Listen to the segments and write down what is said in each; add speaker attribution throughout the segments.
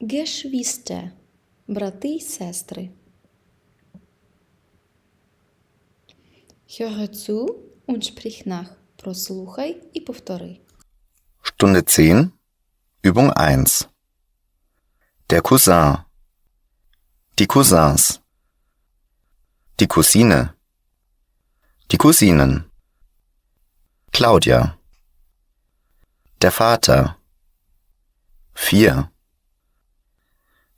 Speaker 1: Geschwister – брати й сестри. Höre zu und sprich nach. Прослухай і повтори.
Speaker 2: Stunde 10, Übung 1. Der Cousin. Die Cousins. Die Cousine. Die Cousinen. Claudia. Der Vater. Vier.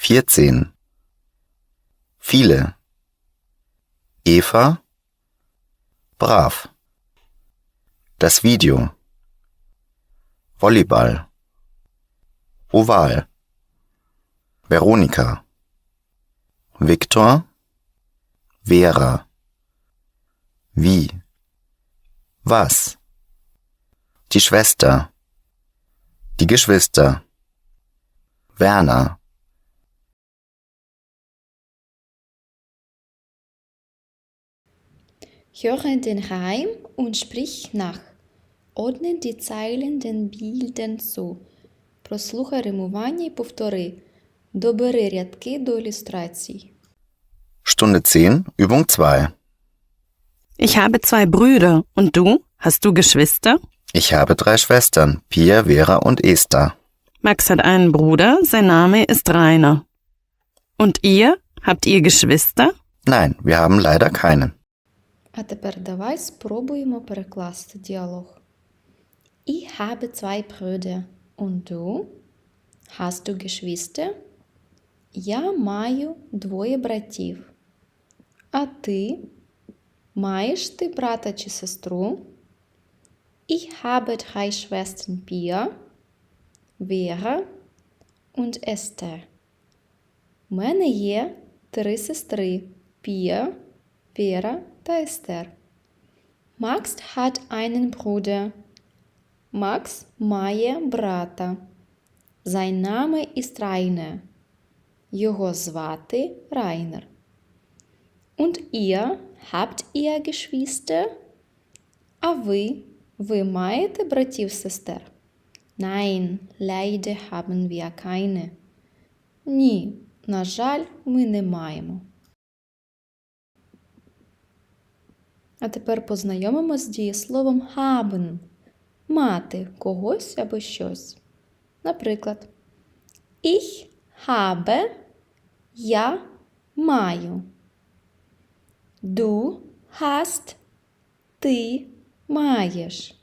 Speaker 2: Vierzehn. Viele. Eva. Brav. Das Video. Volleyball. Oval. Veronika. Viktor. Vera. Wie. Was. Die Schwester. Die Geschwister. Werner.
Speaker 1: Höre den Reim und sprich nach. Ordne die Zeilen den Bildern zu. Прослухай римування і повтори. Добери рядки до ілюстрацій.
Speaker 2: Stunde 10, Übung 2.
Speaker 3: Ich habe zwei Brüder. Und du? Hast du Geschwister?
Speaker 2: Ich habe drei Schwestern, Pia, Vera und Esther.
Speaker 3: Max hat einen Bruder, sein Name ist Rainer. Und ihr? Habt ihr Geschwister?
Speaker 2: Nein, wir haben leider keinen.
Speaker 1: А тепер давай спробуємо перекласти діалог. Ich habe zwei Brüder. Und du? Hast du Geschwister? Я маю двоє братів. А ти? Маєш ти брата чи сестру? Ich habe drei Schwestern Pia, Vera und Esther. У мене є три сестри Pia, Vera та Естер. Max hat einen Bruder. Max має брата. Sein Name ist Rainer. Його звати Райнер. Und ihr habt ihr Geschwister? А ви? Ви маєте братів сестер? Nein, leider haben wir keine. Ні, на жаль, ми не маємо. А тепер познайомимося з дієсловом haben – мати когось або щось. Наприклад, Ich habe – я маю. Du hast – ти маєш.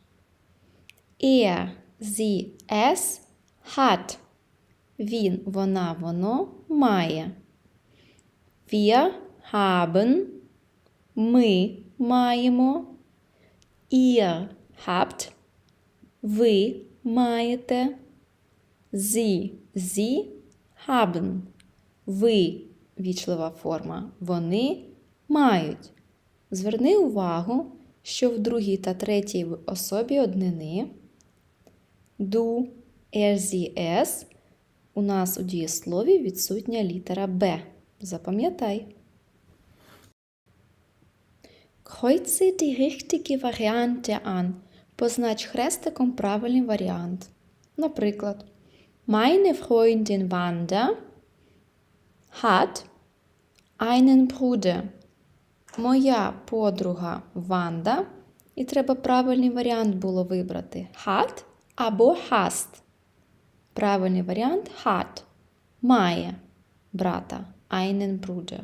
Speaker 1: Er, sie, es hat – він, вона, воно має. Wir haben – ми маємо. Ihr habt – ви маєте. Sie, sie haben – ви вічлива форма. Вони мають. Зверни увагу, що в другій та третій особі однини du, er, sie, es у нас у дієслові відсутня літера Б. Запам'ятай. Kreuze die richtige Variante an. Познач хрестиком правильний варіант. Наприклад, Meine Freundin Wanda hat einen Bruder. Моя подруга Ванда. І треба правильний варіант було вибрати. Hat або hast. Правильний варіант hat. Має брата. Einen Bruder.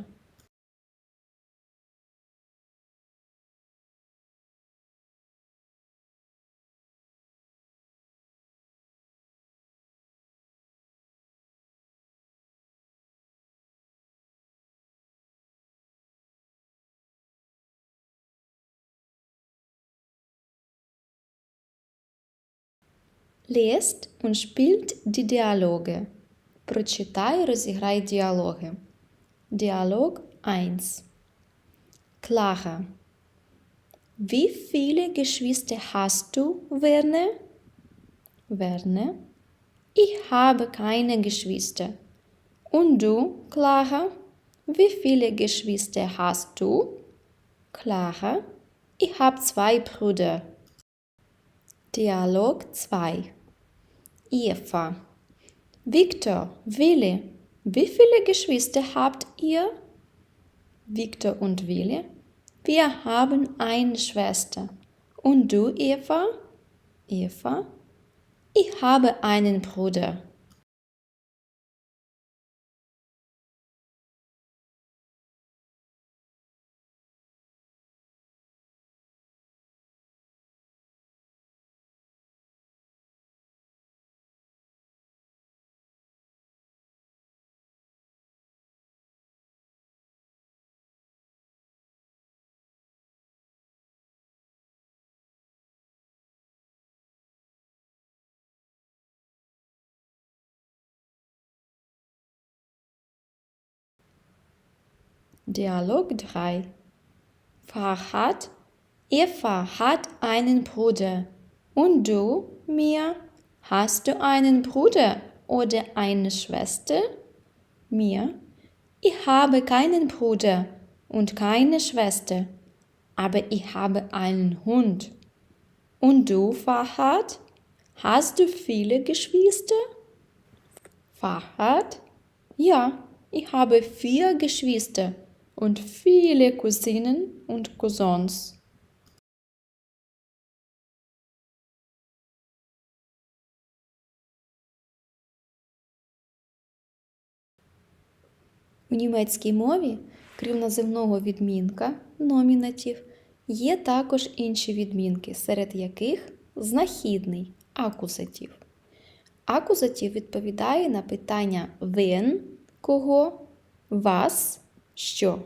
Speaker 1: Lest und spielt die Dialoge. Прочитай, розіграй діалоги. Dialog 1. Clara. Wie viele Geschwister hast du, Werner? Werner. Ich habe keine Geschwister. Und du, Clara? Wie viele Geschwister hast du? Clara. Ich habe zwei Brüder. Dialog 2. Eva. Victor, Willi, wie viele Geschwister habt ihr? Victor und Willi, wir haben eine Schwester. Und du, Eva? Eva, ich habe einen Bruder. Dialog 3 Farhad, Eva hat einen Bruder. Und du, Mia, hast du einen Bruder oder eine Schwester? Mia, ich habe keinen Bruder und keine Schwester, aber ich habe einen Hund. Und du, Farhad, hast du viele Geschwister? Farhad, ja, ich habe vier Geschwister und viele Cousinen und Cousins. У німецькій мові, крім називного відмінка номінатив, є також інші відмінки, серед яких знахідний акузатив. Акузатив відповідає на питання wen – кого, was – що.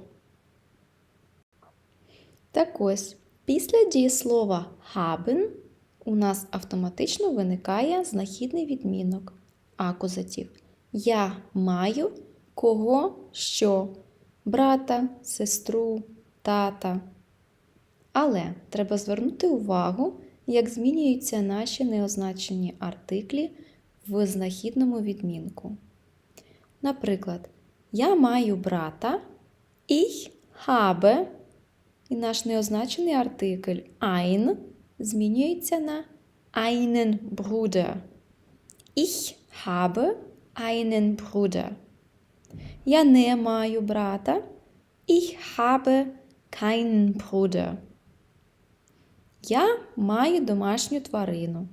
Speaker 1: Так ось, після дієслова haben у нас автоматично виникає знахідний відмінок акузатив. Я маю кого що, брата, сестру, тата. Але треба звернути увагу, як змінюються наші неозначені артиклі в знахідному відмінку. Наприклад, я маю брата, ich habe, і наш неозначений артикль ein змінюється на einen Bruder. Ich habe einen Bruder. Я не маю брата. Ich habe keinen Bruder. Я маю домашню тварину.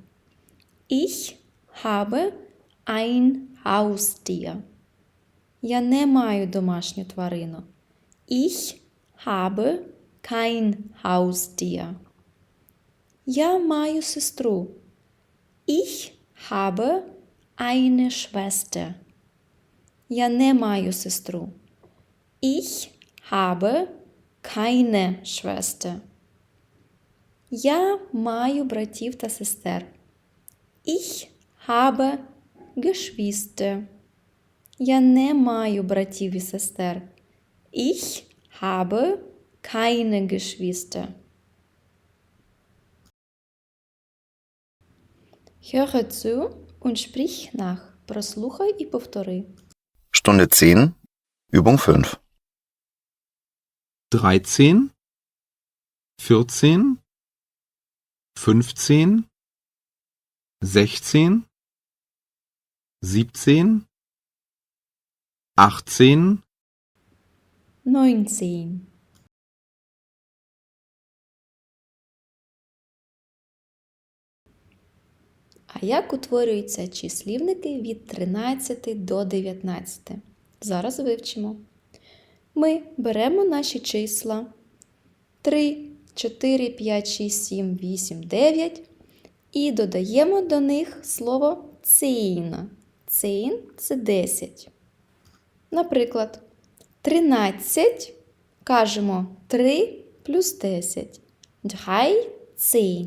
Speaker 1: Ich habe ein Haustier. Я не маю домашню тварину. Ich habe kein Haustier. Я маю сестру. Ich habe eine Schwester. Я не маю сестру. Ich habe keine Schwester. Я маю братів та сестер. Ich habe Geschwister. Я не маю братів і сестер. Ich habe keine Geschwister. Höre zu und sprich nach. Прослухай і повтори.
Speaker 2: Stunde 10, Übung 5.
Speaker 4: 13, 14, 15, 16, 17, 18,
Speaker 1: 19. А як утворюються числівники від 13 до 19? Зараз вивчимо. Ми беремо наші числа 3, 4, 5, 6, 7, 8, 9 і додаємо до них слово цін. Цін – це 10. Наприклад, 13 кажемо 3 плюс 10. 13.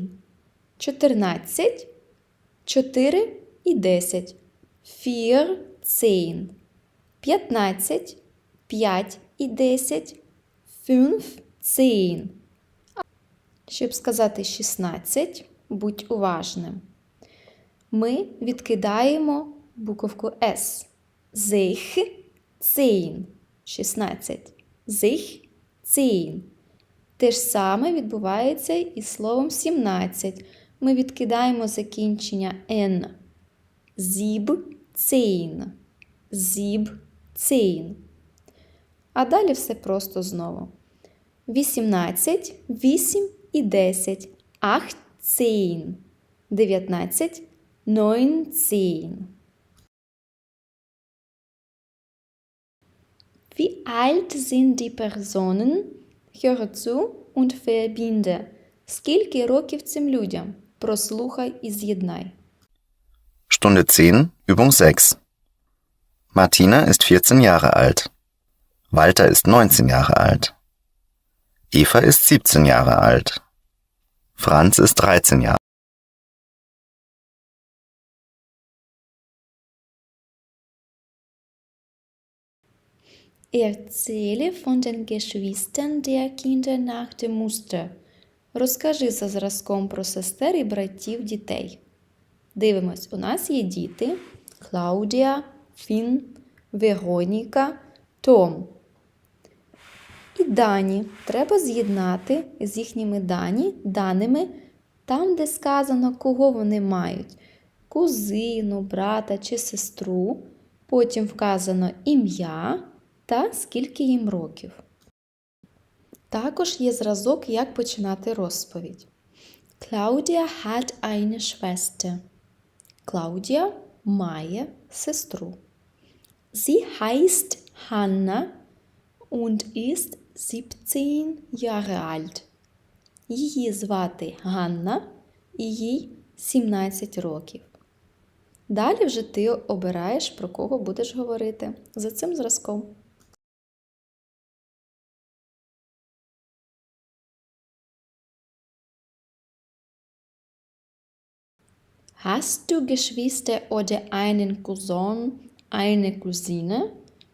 Speaker 1: 14 4 і 10. 14. 15, 5 і 10. 15. Щоб сказати 16, будь уважним. Ми відкидаємо буковку С. Sich, 10. 16. Sich, 10. Те ж саме відбувається із словом 17. Ми відкидаємо закінчення N. Зіб, zehn. Siebzehn. А далі все просто знову. 18, 8 і 10. Achtzehn. 19, neunzehn. Wie alt sind die Personen? Höre zu und verbinde. Скільки років цим людям? Прослухай і з'єднай.
Speaker 2: Stunde 10, Übung 6. Martina ist 14 Jahre alt. Walter ist 19 Jahre alt. Eva ist 17 Jahre alt. Franz ist 13 Jahre.
Speaker 1: Erzähle von den Geschwistern der Kinder nach dem Muster. Розкажи за зразком про сестер і братів дітей. Дивимось, у нас є діти Клаудія, Фін, Вероніка, Том. І дані треба з'єднати з їхніми дані, даними там, де сказано, кого вони мають: кузину, брата чи сестру. Потім вказано ім'я та скільки їм років. Також є зразок, як починати розповідь. Claudia hat eine Schwester. Клаудія має сестру. Sie heißt Hanna und ist 17 Jahre alt. Її звати Ганна і їй 17 років. Далі вже ти обираєш, про кого будеш говорити за цим зразком. Hast du Geschwister oder einen Cousin, eine Cousine?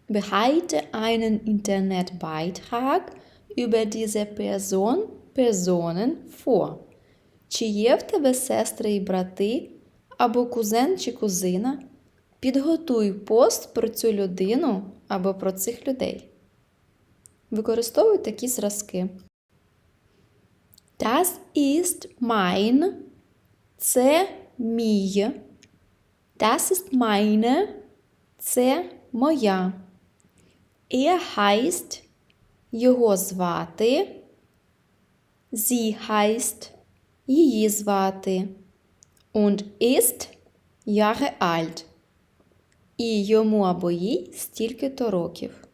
Speaker 1: Behalte einen Internetbeitrag über diese Person, Personen vor. Чи є в тебе сестри і брати, або кузен чи кузина? Підготуй пост про цю людину або про цих людей. Використовуй такі зразки. Das ist mein це мій. Das ist meine. Це моя. Er heißt його звати. Sie heißt її звати. Und ist Jahre alt. І йому або їй стільки-то років.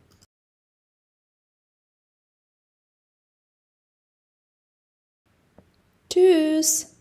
Speaker 1: Tschüss!